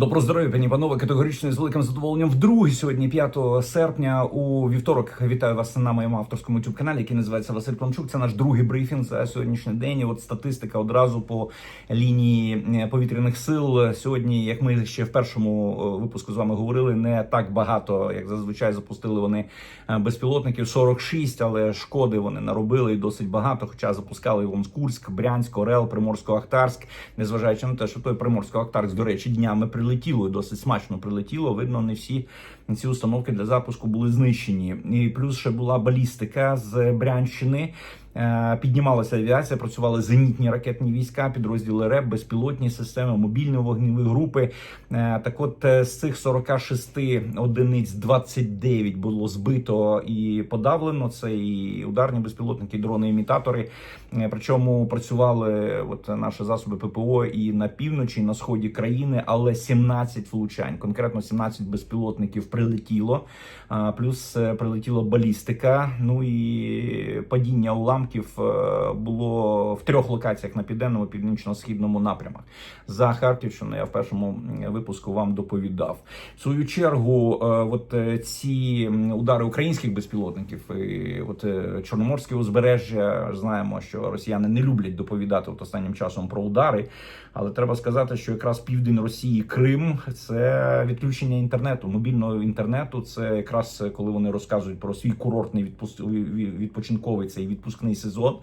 Добро здоров'я, пані панове, категорично з великим задоволенням. Вдруге сьогодні, 5 серпня, у вівторок, вітаю вас на моєму авторському youtube каналі, який називається Василь Клончук. Це наш другий брифінг за сьогоднішній день. І от статистика одразу по лінії е, повітряних сил. Сьогодні, як ми ще в першому е, випуску з вами говорили, не так багато, як зазвичай запустили вони е, безпілотників 46, але шкоди вони наробили і досить багато. Хоча запускали вон Курськ, Брянськ, Орел, Приморсько-Ахтарськ, незважаючи на те, що той Приморсько-Ахтарськ, до речі, днями прилетіло досить смачно прилетіло. Видно, не всі ці установки для запуску були знищені. І плюс ще була балістика з Брянщини. Е, Піднімалася авіація, працювали зенітні ракетні війська, підрозділи РЕБ, безпілотні системи, мобільні вогневі групи. Е, Так, от е, з цих 46 одиниць 29 було збито і подавлено. Це і ударні безпілотники, і дрони-імітатори. Е, Причому працювали от наші засоби ППО і на півночі, і на сході країни, але 17 влучань, конкретно 17 безпілотників прилетіло. Плюс прилетіла балістика. Ну і падіння уламків е, було в трьох локаціях на південному північно-східному напрямах. За Харківщину я в першому випуску вам доповідав. В свою чергу, е, от е, ці удари українських безпілотників, і от Чорноморське узбережжя, знаємо, що росіяни не люблять доповідати от останнім часом про удари. Але треба сказати, що якраз південь Росії, Крим це відключення інтернету, мобільного інтернету. Це якраз коли вони розказують про свій курортний відпочинковий цей відпускний сезон.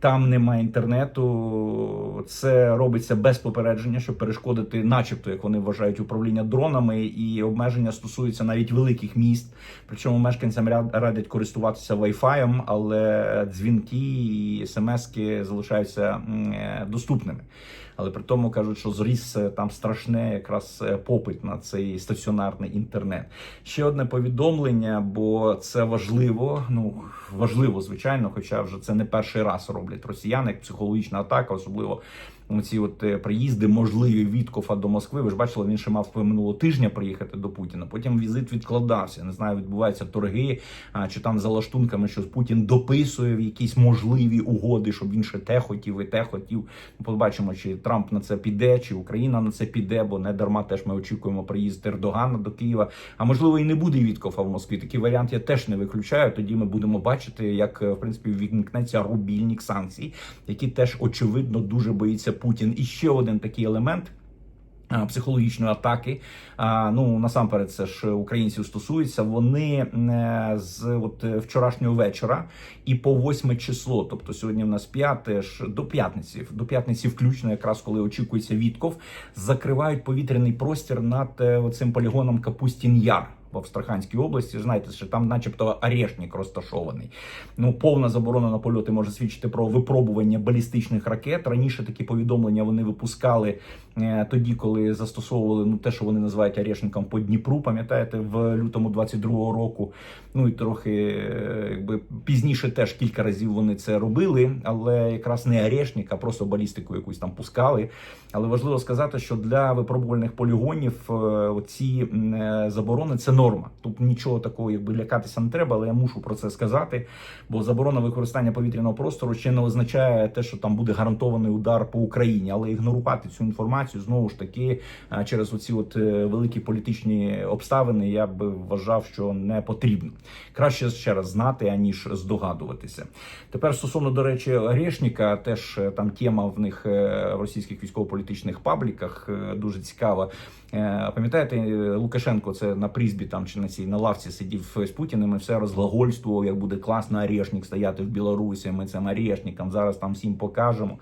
Там немає інтернету, це робиться без попередження, щоб перешкодити, начебто, як вони вважають, управління дронами, і обмеження стосуються навіть великих міст. Причому мешканцям радять користуватися Wi-Fi, але дзвінки і смски залишаються е, доступними. Але при тому кажуть, що зріс е, там страшне якраз е, попит на цей стаціонарний інтернет. Ще одне повідомлення, бо це важливо. Ну важливо, звичайно, хоча вже це не перший раз роблять росіяни, як психологічна атака, особливо ці от е, приїзди можливі від Кофа до Москви. Ви ж бачили, він ще мав минулого тижня приїхати до Путіна. Потім візит відкладався. Не знаю, відбуваються торги чи там за лаштунками, що Путін дописує в якісь можливі угоди, щоб він ще те хотів і те хотів. Ну, Побачимо, чи Трамп на це піде, чи Україна на це піде, бо не дарма теж ми очікуємо приїзд Ердогана до Києва. А можливо, і не буде Віткофа в Москві. Такий варіант я теж не виключаю. Тоді ми будемо бачити, як е, в принципі вімкнеться рубільник санкцій, які теж очевидно дуже боїться Путін. І ще один такий елемент. Психологічної атаки, ну насамперед, це ж українців стосується. Вони е, з от вчорашнього вечора і по восьме число, тобто сьогодні в нас п'яте ж до п'ятниці, до п'ятниці, включно, якраз коли очікується Вітков, закривають повітряний простір над е, цим полігоном Капустін Яр. В Астраханській області знаєте, що там, начебто, арешник розташований. Ну, повна заборона на польоти може свідчити про випробування балістичних ракет. Раніше такі повідомлення вони випускали е, тоді, коли застосовували ну те, що вони називають арешником по Дніпру. Пам'ятаєте, в лютому 22-го року. Ну і трохи е, якби пізніше теж кілька разів вони це робили, але якраз не арешник, а просто балістику якусь там пускали. Але важливо сказати, що для випробувальних полігонів е, ці заборони це норма. Тут нічого такого, якби лякатися не треба, але я мушу про це сказати. Бо заборона використання повітряного простору ще не означає те, що там буде гарантований удар по Україні, але ігнорувати цю інформацію знову ж таки через оці от е, великі політичні обставини я би вважав, що не потрібно. Краще ще раз знати, аніж здогадуватися. Тепер стосовно до речі, Грешніка, теж е, там тема в них е, в російських військово-політичних пабліках дуже цікава. Е, Пам'ятаєте, е, Лукашенко це на призбі там чи на цій на лавці сидів з Путіним і все розглагольствував, як буде класно Орешник стояти в Білорусі. Ми цим Орешникам зараз там всім покажемо.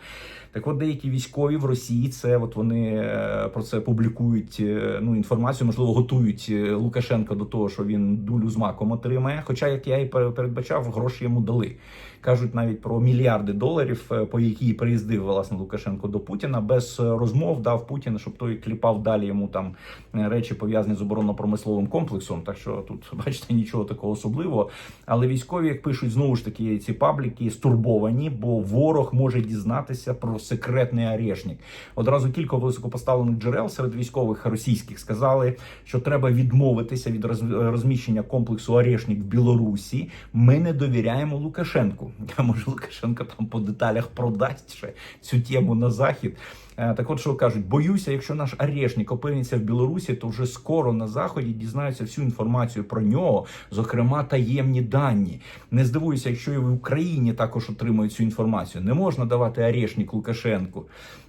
Так от деякі військові в Росії це от вони е, про це публікують ну інформацію, можливо, готують Лукашенка до того, що він дулю з маком отримає. Хоча, як я і пере- передбачав, гроші йому дали. Кажуть навіть про мільярди доларів, по які приїздив власне Лукашенко до Путіна, без розмов дав Путіна, щоб той кліпав далі йому там е, речі пов'язані з оборонно-промисловим комплексом. Так що тут бачите нічого такого особливого. Але військові, як пишуть знову ж таки, ці пабліки стурбовані, бо ворог може дізнатися про секретний арешник. Одразу кілька високопоставлених джерел серед військових російських сказали, що треба відмовитися від розміщення комплексу Арешник в Білорусі. Ми не довіряємо Лукашенку. може Лукашенко там по деталях продасть ще цю тему на захід. Е, Так от що кажуть, боюся, якщо наш Арешник опиниться в Білорусі, то вже скоро на заході дізнаються всю інформацію про нього, зокрема таємні дані. Не здивуюся, якщо і в Україні також отримують цю інформацію. Не можна давати Арешник Лукашенку.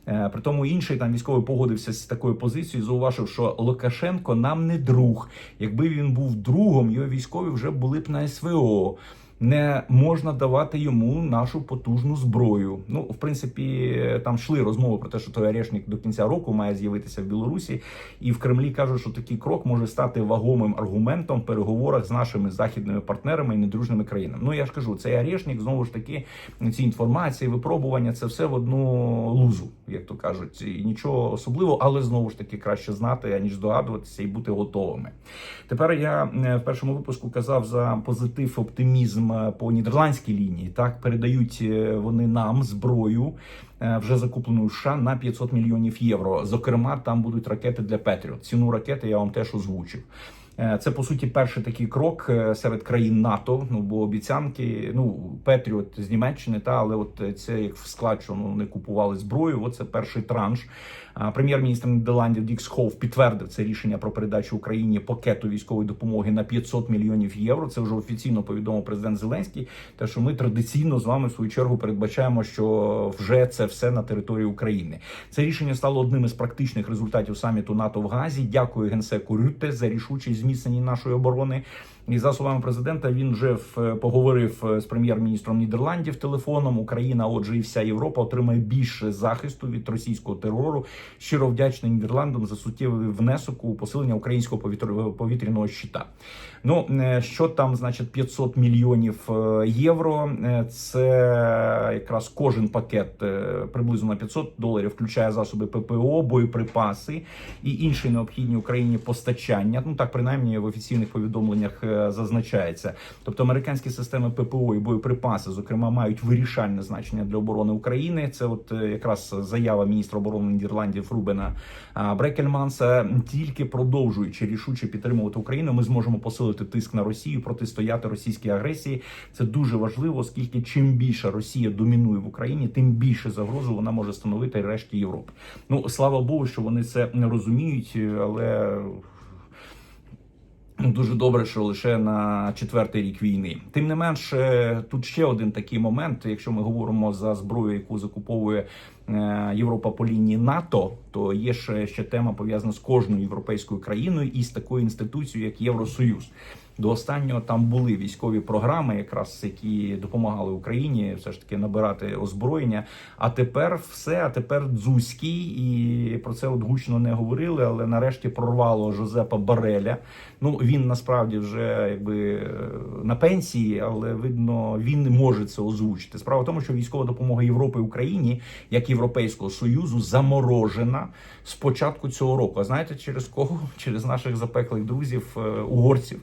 Е, При тому інший там військовий погодився з такою позицією, зауважив, що Лукашенко нам не друг. Якби він був другом, його військові вже були б на СВО. Не можна давати йому нашу потужну зброю. Ну, в принципі, там йшли розмови про те, що той Орешник до кінця року має з'явитися в Білорусі, і в Кремлі кажуть, що такий крок може стати вагомим аргументом в переговорах з нашими західними партнерами і недружними країнами. Ну я ж кажу, цей Орешник, знову ж таки, ці інформації, випробування це все в одну лузу, як то кажуть, і нічого особливого, але знову ж таки краще знати, аніж здогадуватися і бути готовими. Тепер я е, в першому випуску казав за позитив, оптимізм по нідерландській лінії. Так передають е, вони нам зброю. е, Вже закуплену США на 500 мільйонів євро. Зокрема, там будуть ракети для Петріот. Ціну ракети я вам теж озвучив. Е, Це по суті перший такий крок е, серед країн НАТО. Ну бо обіцянки, ну Петріот з Німеччини, та але от е, це як в склад, що ну, вони купували зброю. Оце перший транш. Прем'єр-міністр Нідерландів Дікс Хоув підтвердив це рішення про передачу Україні пакету військової допомоги на 500 мільйонів євро. Це вже офіційно повідомив президент Зеленський. Те, що ми традиційно з вами в свою чергу передбачаємо, що вже це все на території України. Це рішення стало одним із практичних результатів саміту НАТО в Газі. Дякую генсеку Рютте за рішучість зміцнення нашої оборони. І за словами президента, він вже в, поговорив е, з прем'єр-міністром Нідерландів телефоном. Україна, отже, і вся Європа отримає більше захисту від російського терору. Щиро вдячний Нідерландам за суттєвий внесок у посилення українського повітря- повітряного щита. Ну е, що там, значить, 500 мільйонів е, євро. Е, Це якраз кожен пакет приблизно на 500 доларів, включає засоби ППО, боєприпаси і інші необхідні Україні постачання. Ну так принаймні в офіційних повідомленнях зазначається. Тобто американські системи ППО і боєприпаси, зокрема, мають вирішальне значення для оборони України. Це от якраз заява міністра оборони Нідерландів Рубена Брекельманса. Тільки продовжуючи рішуче підтримувати Україну, ми зможемо посилити тиск на Росію, протистояти російській агресії. Це дуже важливо, оскільки чим більше Росія домінує в Україні, тим більше загрозу вона може становити решті Європи. Ну слава Богу, що вони це не розуміють, але. Дуже добре, що лише на четвертий рік війни. Тим не менш, тут ще один такий момент. Якщо ми говоримо за зброю, яку закуповує е, Європа по лінії НАТО, то є ще, ще тема пов'язана з кожною європейською країною і з такою інституцією, як Євросоюз. До останнього там були військові програми, якраз які допомагали Україні все ж таки набирати озброєння. А тепер все, а тепер дзузький, і про це от гучно не говорили, але нарешті прорвало Жозепа Бареля. Ну він насправді вже якби на пенсії, але видно, він не може це озвучити. Справа в тому, що військова допомога Європи Україні, як Європейського союзу, заморожена з початку цього року. А знаєте, через кого? Через наших запеклих друзів е, угорців.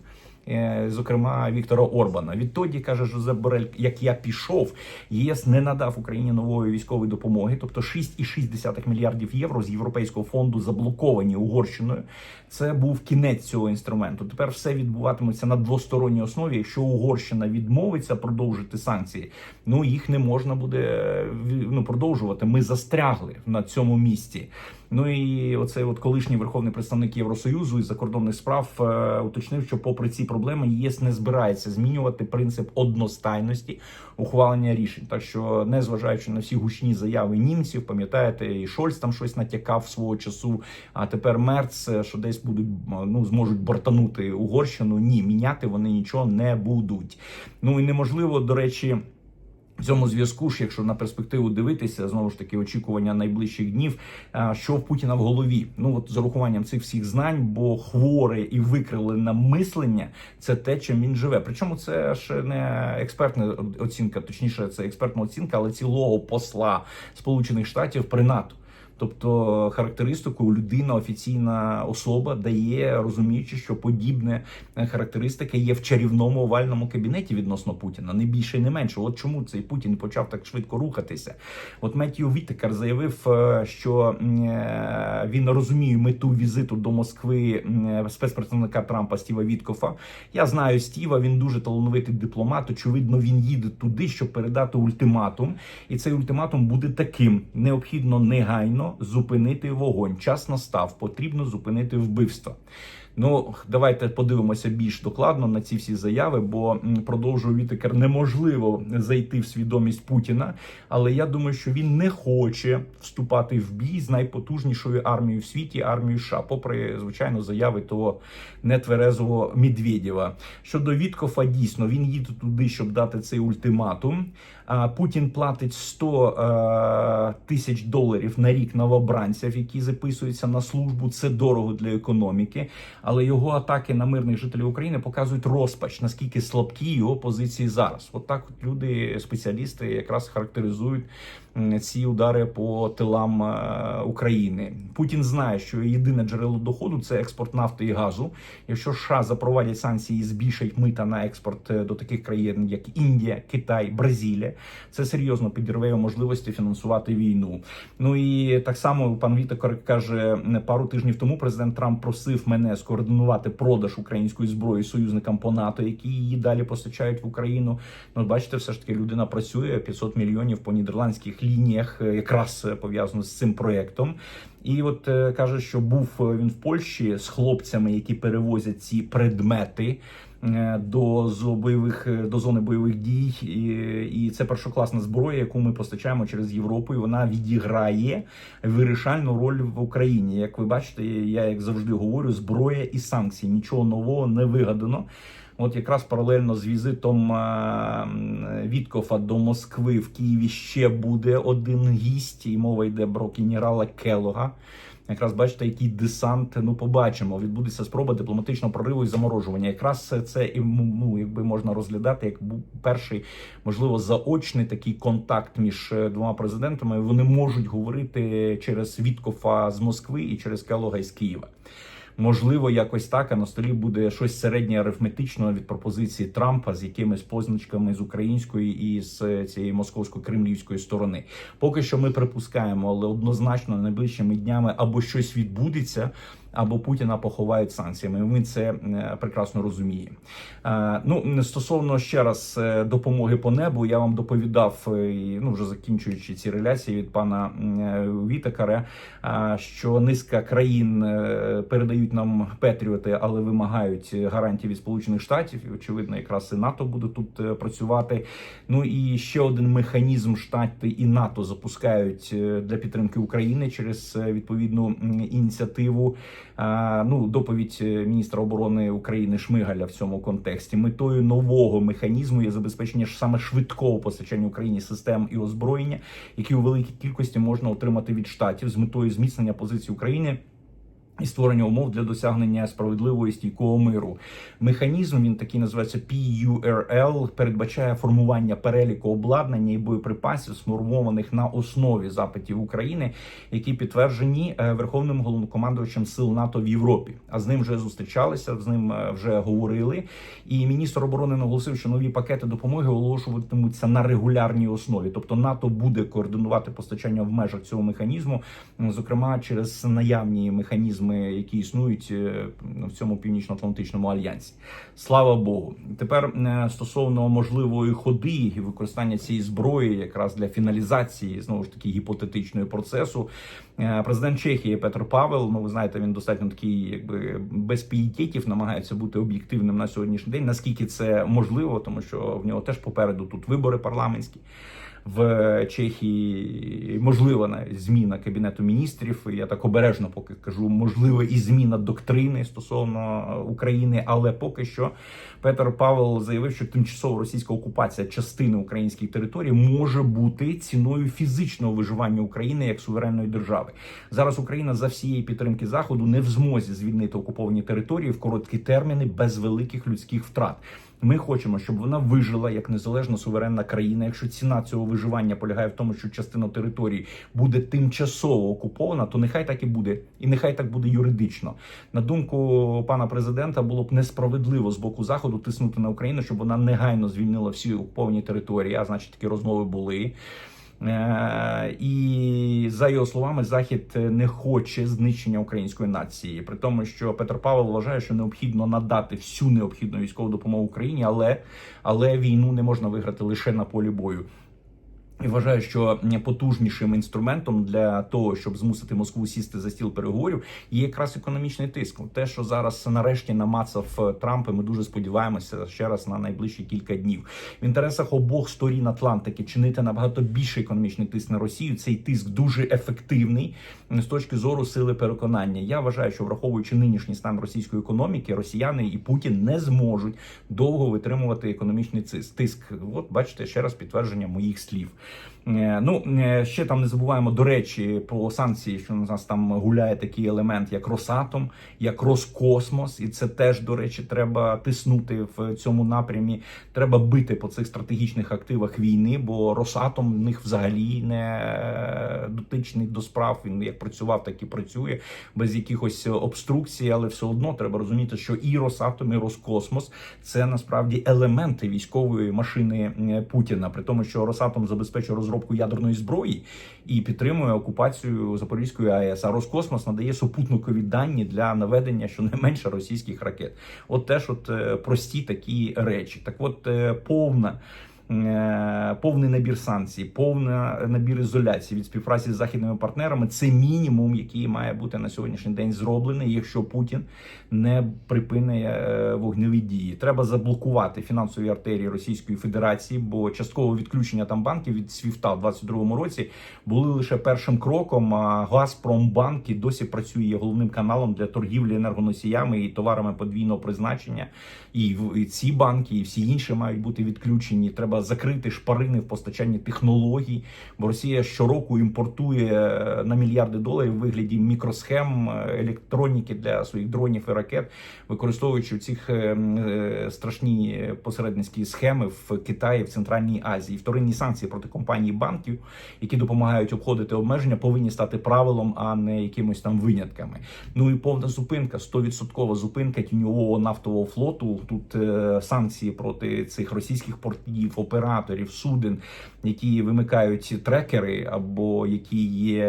Е, Зокрема, Віктора Орбана. Відтоді каже Жозеп Борель, як я пішов, ЄС не надав Україні нової військової допомоги, тобто 6,6 мільярдів євро з європейського фонду заблоковані Угорщиною. Це був кінець цього інструменту. Тепер все відбуватиметься на двосторонній основі. Якщо Угорщина відмовиться продовжити санкції, ну їх не можна буде е, ну, продовжувати. Ми застрягли на цьому місці. Ну і оцей от колишній верховний представник Євросоюзу із закордонних справ е, уточнив, що попри ці проблеми ЄС не збирається змінювати принцип одностайності ухвалення рішень. Так що, незважаючи на всі гучні заяви німців, пам'ятаєте, і Шольц там щось натякав свого часу. А тепер Мерц, е, що десь будуть ну зможуть бортанути Угорщину. Ні, міняти вони нічого не будуть. Ну і неможливо, до речі. В цьому зв'язку ж, якщо на перспективу дивитися, знову ж таки очікування найближчих днів, що в Путіна в голові. Ну от з урахуванням цих всіх знань, бо хворе і викривлене мислення це те, чим він живе. Причому це ж не експертна оцінка, точніше, це експертна оцінка, але цілого посла Сполучених Штатів при НАТО. Тобто характеристику людина, офіційна особа дає, розуміючи, що подібне е, характеристика є в чарівному овальному кабінеті відносно Путіна, не більше не менше. От чому цей Путін почав так швидко рухатися. От Меттію Вітекер заявив, е, що е, він розуміє мету візиту до Москви спецпредставника Трампа Стіва Віткофа. Я знаю Стіва, він дуже талановитий дипломат. Очевидно, він їде туди, щоб передати ультиматум. І цей ультиматум буде таким: необхідно негайно зупинити вогонь. Час настав, потрібно зупинити вбивства. Ну, давайте подивимося більш докладно на ці всі заяви, бо продовжує Вітекер неможливо зайти в свідомість Путіна. Але я думаю, що він не хоче вступати в бій з найпотужнішою армією в світі, армією США, попри звичайно заяви того нетверезого Медведєва. Щодо Віткофа, дійсно він їде туди, щоб дати цей ультиматум. Путін платить 100 е, тисяч доларів на рік новобранців, які записуються на службу. Це дорого для економіки. Але його атаки на мирних жителів України показують розпач, наскільки слабкі його позиції зараз. От так от люди, спеціалісти, якраз характеризують ці удари по тилам е, України. Путін знає, що єдине джерело доходу це експорт нафти і газу. Якщо США запровадять санкції і збільшать мита на експорт е, до таких країн, як Індія, Китай, Бразилія, це серйозно підірве його можливості фінансувати війну. Ну і так само пан Вітекор каже, пару тижнів тому президент Трамп просив мене скоординувати продаж української зброї союзникам по НАТО, які її далі постачають в Україну. Ну бачите, все ж таки людина працює 500 мільйонів по нідерландських лініях, е, якраз е, пов'язано з цим проектом. І от е, каже, що був він в Польщі з хлопцями, які перевозять ці предмети до зо- бойових е, до зони бойових дій, і, і це першокласна зброя, яку ми постачаємо через Європу. І вона відіграє вирішальну роль в Україні. Як ви бачите, я як завжди говорю, зброя і санкції нічого нового не вигадано. От якраз паралельно з візитом е, Віткофа до Москви в Києві ще буде один гість, і мова йде про генерала Келога. Якраз бачите, який десант. Ну, побачимо. Відбудеться спроба дипломатичного прориву і заморожування. Якраз це і ну, якби можна розглядати як перший, можливо, заочний такий контакт між е, двома президентами. Вони можуть говорити через Віткофа з Москви і через Келога із Києва. Можливо, якось так, а на столі буде щось середнє арифметичного від пропозиції Трампа з якимись позначками з української і з цієї московсько-кремлівської сторони. Поки що ми припускаємо, але однозначно найближчими днями або щось відбудеться. Або Путіна поховають санкціями. Ми це е, прекрасно розуміємо. Е, Ну стосовно ще раз е, допомоги по небу, я вам доповідав, ну вже закінчуючи ці реляції від пана е, е, що низка країн передають нам Петріоти, але вимагають гарантії від Сполучених Штатів. І очевидно, якраз і НАТО буде тут працювати. Ну і ще один механізм штати і НАТО запускають для підтримки України через відповідну ініціативу. Ну, доповідь е, міністра оборони України Шмигаля в цьому контексті. Метою нового механізму є забезпечення саме швидкого постачання Україні систем і озброєння, які у великій кількості можна отримати від штатів з метою зміцнення позиції України. І створення умов для досягнення справедливого і стійкого миру. Механізм він такий називається PURL, передбачає формування переліку обладнання і боєприпасів, сформованих на основі запитів України, які підтверджені е, Верховним головнокомандувачем сил НАТО в Європі. А з ним вже зустрічалися, з ним е, вже говорили. І міністр оборони наголосив, що нові пакети допомоги оголошуватимуться на регулярній основі. Тобто НАТО буде координувати постачання в межах цього механізму, зокрема через наявні механізми, які існують е, в цьому північно-атлантичному альянсі. Слава Богу. Тепер е, стосовно можливої ходи і використання цієї зброї, якраз для фіналізації знову ж таки гіпотетичного процесу. Е, Президент Чехії Петр Павел, ну ви знаєте, він достатньо такий, якби без пієтетів намагається бути об'єктивним на сьогоднішній день. Наскільки це можливо, тому що в нього теж попереду тут вибори парламентські. В Чехії можлива зміна кабінету міністрів. Я так обережно поки кажу, можливо, і зміна доктрини стосовно України. Але поки що Петр Павел заявив, що тимчасова російська окупація частини українських територій може бути ціною фізичного виживання України як суверенної держави. Зараз Україна за всієї підтримки заходу не в змозі звільнити окуповані території в короткі терміни без великих людських втрат. Ми хочемо, щоб вона вижила як незалежна суверенна країна. Якщо ціна цього виживання полягає в тому, що частина території буде тимчасово окупована, то нехай так і буде, і нехай так буде юридично. На думку пана президента, було б несправедливо з боку заходу тиснути на Україну, щоб вона негайно звільнила всі окуповані території. А значить, такі розмови були. Е, І за його словами, захід не хоче знищення української нації, при тому, що Петр Павел вважає, що необхідно надати всю необхідну військову допомогу Україні, але, але війну не можна виграти лише на полі бою. І вважаю, що потужнішим інструментом для того, щоб змусити Москву сісти за стіл переговорів, є якраз економічний тиск. Те, що зараз нарешті намацав Трамп, і ми дуже сподіваємося ще раз на найближчі кілька днів. В інтересах обох сторін Атлантики чинити набагато більше економічний тиск на Росію. Цей тиск дуже ефективний з точки зору сили переконання. Я вважаю, що враховуючи нинішній стан російської економіки, росіяни і Путін не зможуть довго витримувати економічний тиск. От бачите, ще раз підтвердження моїх слів. Е, Ну е, ще там не забуваємо до речі про санкції, що у нас там гуляє такий елемент, як Росатом, як Роскосмос, і це теж до речі, треба тиснути в цьому напрямі. Треба бити по цих стратегічних активах війни, бо Росатом в них взагалі не дотичний до справ. Він як працював, так і працює без якихось обструкцій, але все одно треба розуміти, що і Росатом, і Роскосмос це насправді елементи військової машини е, Путіна, при тому, що Росатом забезпечує розробку ядерної зброї і підтримує окупацію Запорізької АЕС. А Роскосмос надає супутникові дані для наведення щонайменше російських ракет. От теж от е, прості такі речі. Так, от е, повна. Е, Повний набір санкцій, повний набір ізоляції від співпраці з західними партнерами це мінімум, який має бути на сьогоднішній день зроблений, якщо Путін не припине е, вогневі дії. Треба заблокувати фінансові артерії Російської Федерації, бо часткове відключення там банків від СВІФТа в 22-му році були лише першим кроком. А Газпромбанк і досі працює головним каналом для торгівлі енергоносіями і товарами подвійного призначення. І ці банки, і всі інші мають бути відключені. Треба закрити шпарини в постачанні технологій. Бо Росія щороку імпортує е, на мільярди доларів в вигляді мікросхем е, електроніки для своїх дронів і ракет, використовуючи ці страшні посередницькі схеми в Китаї, в Центральній Азії. Вторинні санкції проти компаній банків, які допомагають обходити обмеження, повинні стати правилом, а не якимось там винятками. Ну і повна зупинка, 100% зупинка тіньового нафтового флоту. Тут е, санкції проти цих російських портів, операторів, суден, які вимикають ці трекери, або які є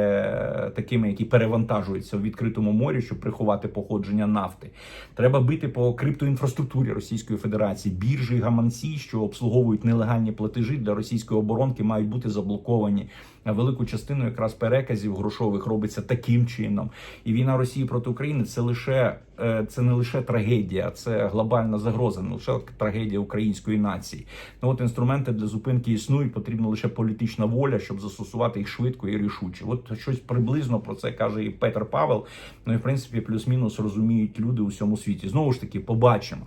такими, які перевантажуються в відкритому морі, щоб приховати походження нафти. Треба бити по криптоінфраструктурі Російської Федерації. Біржі гаманці, що обслуговують нелегальні платежі для російської оборонки, мають бути заблоковані. Велику частину якраз переказів грошових робиться таким чином. І війна Росії проти України це лише е, це не лише трагедія, це глобальна загроза, не лише трагедія української нації. Ну от інструменти для зупинки існують. Потрібна лише політична воля, щоб застосувати їх швидко і рішуче. От щось приблизно про це каже і Петр Павел. Ну і в принципі, плюс-мінус розуміють люди у всьому світі. Знову ж таки, побачимо.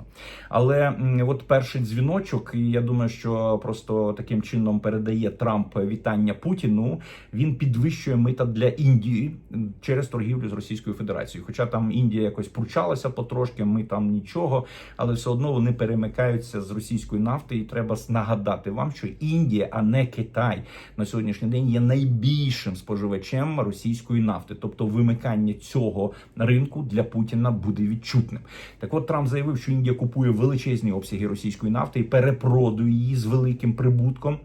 Але от перший дзвіночок, і я думаю, що просто таким чином передає Трамп вітання Путіну. Він підвищує мита для Індії через торгівлю з Російською Федерацією. Хоча там Індія якось пручалася потрошки, ми там нічого, але все одно вони перемикаються з російської нафти. І треба нагадати вам, що Індія, а не Китай, на сьогоднішній день є найбільшим споживачем російської нафти. Тобто, вимикання цього ринку для Путіна буде відчутним. Так, от Трамп заявив, що Індія купує величезні обсяги російської нафти і перепродує її з великим прибутком.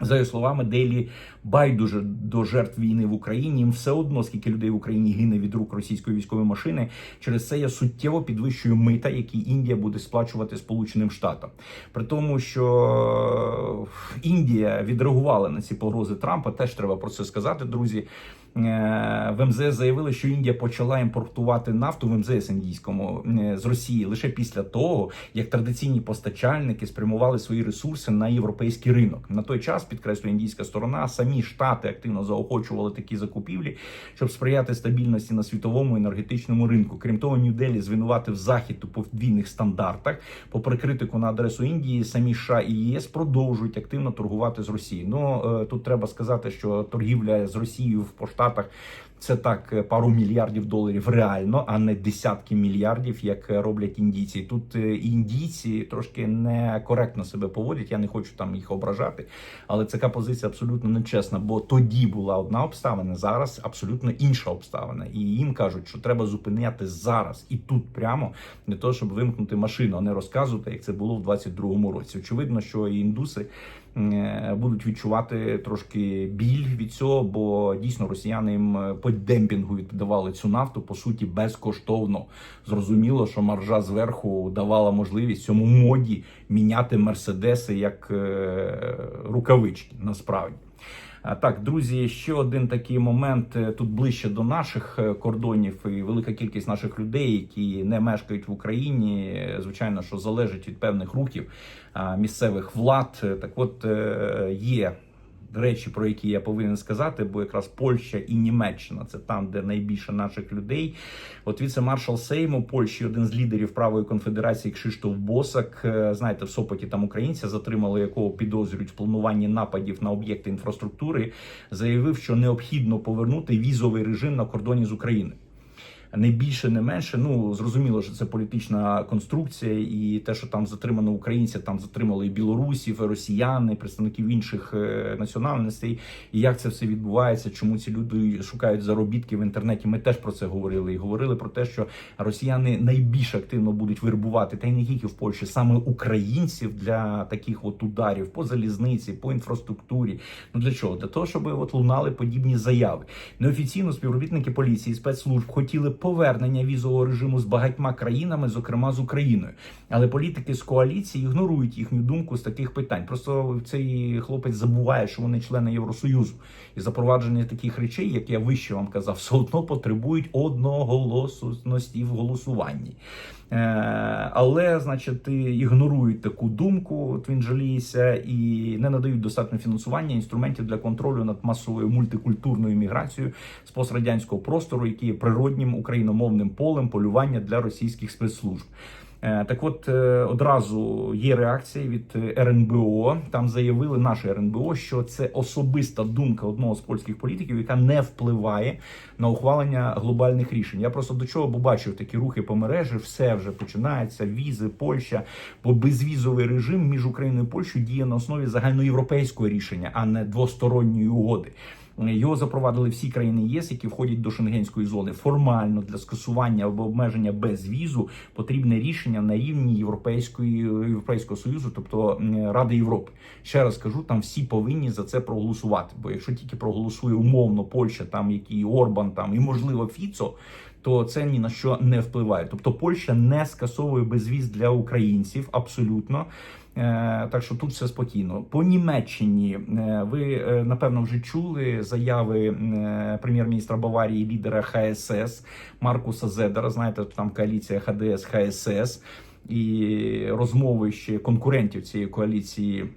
За його словами, делі байдуже до жертв війни в Україні. Їм все одно, скільки людей в Україні гине від рук російської військової машини. Через це я суттєво підвищую мита, які Індія буде сплачувати Сполученим Штатам. При тому, що Індія відреагувала на ці погрози Трампа, теж треба про це сказати, друзі. Е, В МЗС заявили, що Індія почала імпортувати нафту в МЗС індійському е, з Росії лише після того, як традиційні постачальники спрямували свої ресурси на європейський ринок. На той час підкреслює індійська сторона, самі штати активно заохочували такі закупівлі, щоб сприяти стабільності на світовому енергетичному ринку. Крім того, Нью-Делі звинуватив захід у подвійних стандартах. Попри критику на адресу Індії, самі США і ЄС продовжують активно торгувати з Росією. Ну е, тут треба сказати, що торгівля з Росією в поштатах Це так е, пару мільярдів доларів реально, а не десятки мільярдів, як е, роблять індійці. Тут е, індійці трошки некоректно себе поводять. Я не хочу там їх ображати, але така позиція абсолютно нечесна. Бо тоді була одна обставина, зараз абсолютно інша обставина. І їм кажуть, що треба зупиняти зараз і тут прямо для того, щоб вимкнути машину, а не розказувати, як це було в 22-му році. Очевидно, що індуси будуть відчувати трошки біль від цього, бо дійсно росіяни їм по демпінгу віддавали цю нафту по суті безкоштовно. Зрозуміло, що маржа зверху давала можливість цьому моді міняти мерседеси як е, рукавички. Насправді. Так, друзі, ще один такий момент е, тут ближче до наших е, кордонів, і велика кількість наших людей, які не мешкають в Україні, звичайно, що залежить від певних рухів місцевих влад. Так, от є. Речі, про які я повинен сказати, бо якраз Польща і Німеччина це там, де найбільше наших людей. От віце-маршал Сейму Польщі, один з лідерів правої конфедерації Кшиштоф Босак. е, Знаєте, в Сопоті там українця затримали, якого підозрюють в плануванні нападів на об'єкти інфраструктури. Заявив, що необхідно повернути візовий режим на кордоні з Україною. Не більше, не менше. Ну зрозуміло, що це політична конструкція, і те, що там затримано українців, там затримали і білорусів, і росіяни, представників інших е, національностей. І як це все відбувається? Чому ці люди шукають заробітки в інтернеті? Ми теж про це говорили і говорили про те, що росіяни найбільш активно будуть вербувати, та й не тільки в Польщі, саме українців для таких от ударів по залізниці, по інфраструктурі. Ну для чого? Для того, щоб от лунали подібні заяви. Неофіційно співробітники поліції і спецслужб хотіли повернення візового режиму з багатьма країнами, зокрема з Україною. Але політики з коаліції ігнорують їхню думку з таких питань. Просто цей хлопець забуває, що вони члени Євросоюзу, і запровадження таких речей, як я вище вам казав, все одно потребують одноголосності в голосуванні. Е, але, значить, ігнорують таку думку, от він жаліється, і не надають достатньо фінансування інструментів для контролю над масовою мультикультурною міграцією з пострадянського простору, який є природнім україномовним полем полювання для російських спецслужб. Е, Так, от е, одразу є реакція від РНБО. Там заявили наше РНБО, що це особиста думка одного з польських політиків, яка не впливає на ухвалення глобальних рішень. Я просто до чого бо бачив такі рухи по мережі. Все вже починається. Візи, Польща, бо безвізовий режим між Україною і Польщею діє на основі загальноєвропейського рішення, а не двосторонньої угоди. Його запровадили всі країни ЄС, які входять до шенгенської зони. Формально для скасування або обмеження без візу потрібне рішення на рівні Європейської Європейського союзу, тобто Ради Європи. Ще раз кажу, там всі повинні за це проголосувати. Бо якщо тільки проголосує умовно Польща, там який Орбан, там і можливо Фіцо. То це ні на що не впливає. Тобто Польща не скасовує безвіз для українців абсолютно. Е, Так що тут все спокійно. По Німеччині е, ви е, напевно вже чули заяви прем'єр-міністра Баварії, лідера ХСС Маркуса Зедера. Знаєте, там коаліція ХДС ХСС і розмови ще конкурентів цієї коаліції.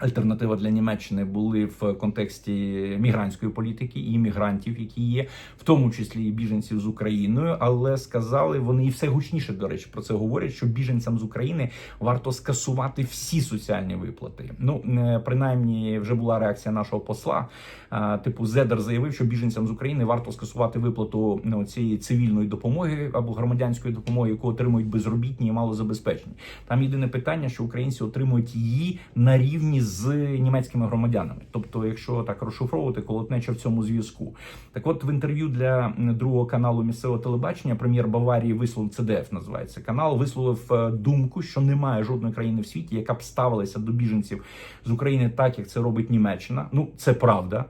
Альтернатива для Німеччини були в контексті мігрантської політики і мігрантів, які є, в тому числі і біженців з Україною. Але сказали вони і все гучніше, до речі, про це говорять, що біженцям з України варто скасувати всі соціальні виплати. Ну е, принаймні вже була реакція нашого посла. Е, Типу, Зедер заявив, що біженцям з України варто скасувати виплату ну, цієї цивільної допомоги або громадянської допомоги, яку отримують безробітні і малозабезпечені. Там єдине питання, що українці отримують її на рівні з німецькими громадянами. Тобто, якщо так розшифровувати, колотнеча в цьому зв'язку. Так, от в інтерв'ю для другого каналу місцевого телебачення прем'єр Баварії висловив ЦДФ, називається канал. Висловив е, думку, що немає жодної країни в світі, яка б ставилася до біженців з України так, як це робить Німеччина. Ну це правда.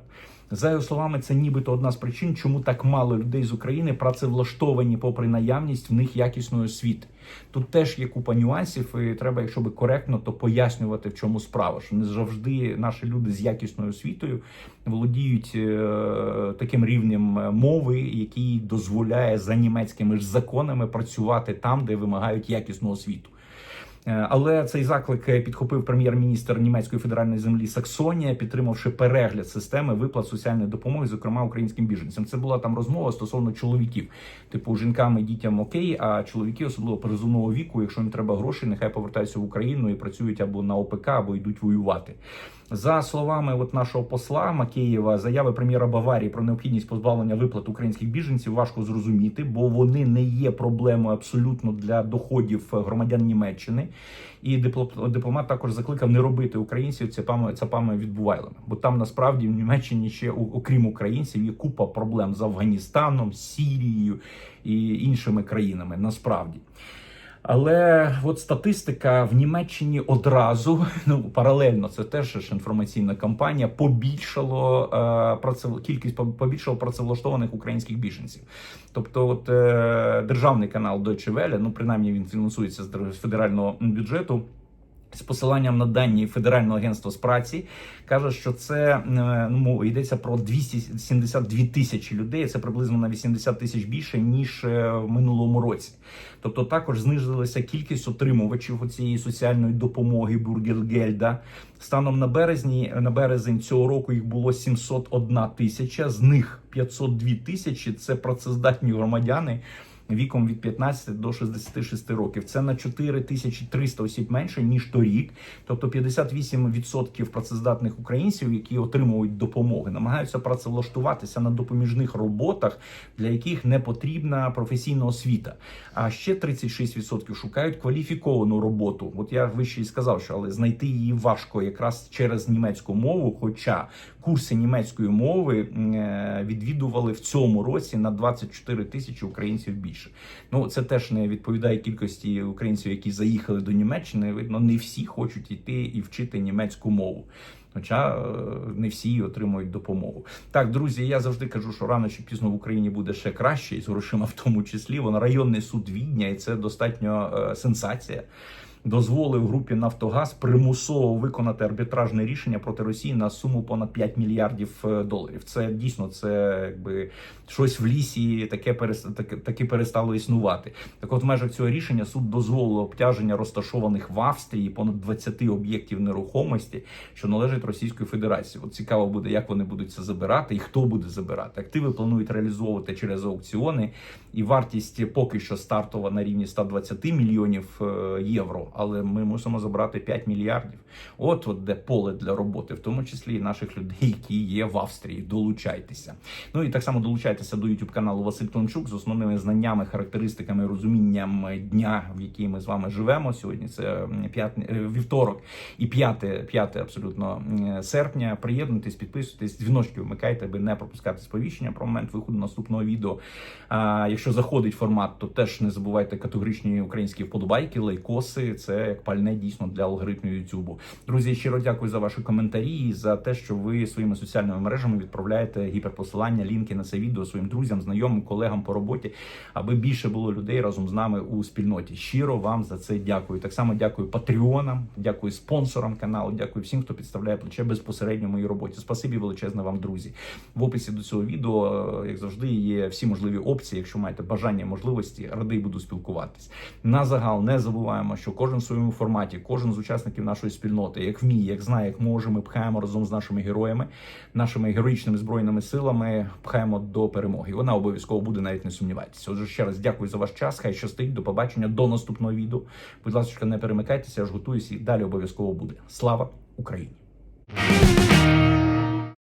За його словами, це нібито одна з причин, чому так мало людей з України працевлаштовані, попри наявність в них якісної освіти. Тут теж є купа нюансів, і треба, якщо би коректно, то пояснювати, в чому справа. Що не завжди наші люди з якісною освітою володіють е, таким рівнем е, мови, який дозволяє за німецькими ж законами працювати там, де вимагають якісну освіту. Е, Але цей заклик е, підхопив прем'єр-міністр німецької федеральної землі Саксонія, підтримавши перегляд системи виплат соціальної допомоги, зокрема українським біженцям. Це була там розмова стосовно чоловіків, типу жінкам і дітям окей, а чоловіки, особливо призумного віку, якщо їм треба гроші, нехай повертаються в Україну і працюють або на ОПК, або йдуть воювати. За словами от нашого посла Макеєва, заяви прем'єра Баварії про необхідність позбавлення виплат українських біженців важко зрозуміти, бо вони не є проблемою абсолютно для доходів громадян Німеччини. І дипло- дипломат також закликав не робити українців цапами, цапами відбувайлими. Бо там насправді в Німеччині ще окрім українців є купа проблем з Афганістаном, Сірією і іншими країнами. Насправді. Але от статистика в Німеччині одразу, ну паралельно, це теж ж інформаційна кампанія, побільшало е, працев... кількість по- побільшало працевлаштованих українських біженців. Тобто, от е, державний канал Deutsche Welle, ну принаймні він фінансується з дер- з федерального федерального з посиланням на дані Федерального агентства з праці каже, що це е, ну йдеться про 272 тисячі людей. Це приблизно на 80 тисяч більше ніж е, в минулому році. Тобто також знизилася кількість отримувачів цієї соціальної допомоги Бургергельда. Станом на березні на березень цього року їх було 701 тисяча. З них 502 тисячі це працездатні громадяни віком від 15 до 66 років. Це на 4300 осіб менше ніж торік. Тобто 58% працездатних українців, які отримують допомоги, намагаються працевлаштуватися на допоміжних роботах, для яких не потрібна професійна освіта. А ще 36% шукають кваліфіковану роботу. От я вище і сказав, що але знайти її важко якраз через німецьку мову. Хоча курси німецької мови е, відвідували в цьому році на 24 тисячі українців більше. Ну це теж не відповідає кількості українців, які заїхали до Німеччини. Видно, не всі хочуть йти і вчити німецьку мову. Хоча е, не всі отримують допомогу. Так, друзі, я завжди кажу, що рано чи пізно в Україні буде ще краще, і з грошима в тому числі. Вон районний суд Відня, і це достатньо е, сенсація. Дозволив групі Нафтогаз примусово виконати арбітражне рішення проти Росії на суму понад 5 мільярдів е, доларів. Це дійсно це якби щось в лісі таке таке, перестало існувати. Так, от в межах цього рішення суд дозволив обтяження розташованих в Австрії понад 20 об'єктів нерухомості, що належать Російської Федерації. От цікаво буде, як вони будуть це забирати і хто буде забирати. Активи планують реалізовувати через аукціони, і вартість поки що стартова на рівні 120 мільйонів е, євро. Але ми мусимо забрати 5 мільярдів. От от де поле для роботи, в тому числі і наших людей, які є в Австрії. Долучайтеся. Ну і так само долучайтеся до YouTube каналу Василь Тончук з основними знаннями, характеристиками, розумінням дня, в який ми з вами живемо. Сьогодні це м, е, вівторок і п'яте, п'яте абсолютно серпня. Приєднуйтесь, підписуйтесь, дзвіночки вмикайте, аби не пропускати сповіщення про момент виходу наступного відео. А якщо заходить формат, то теж не забувайте категоричні українські вподобайки, лайкоси. Це як пальне дійсно для алгоритмів Ютубу. Друзі, щиро дякую за ваші коментарі і за те, що ви своїми соціальними мережами відправляєте гіперпосилання, лінки на це відео своїм друзям, знайомим, колегам по роботі, аби більше було людей разом з нами у спільноті. Щиро вам за це дякую. Так само дякую патреонам, дякую спонсорам каналу, дякую всім, хто підставляє плече безпосередньо в моїй роботі. Спасибі величезне вам, друзі. В описі до цього відео, е, як завжди, є всі можливі опції. Якщо маєте бажання, можливості, радий буду спілкуватись. На загал не забуваємо, що кожен в своєму форматі, кожен з учасників нашої спільноти, як вміє, як знає, як може, ми пхаємо разом з нашими героями, нашими героїчними збройними силами, пхаємо до перемоги. Вона обов'язково буде, навіть не сумнівайтеся. Отже, ще раз дякую за ваш час. Хай щастить. До побачення, до наступного відео. Будь ласка, не перемикайтеся, я ж готуюся і далі обов'язково буде. Слава Україні!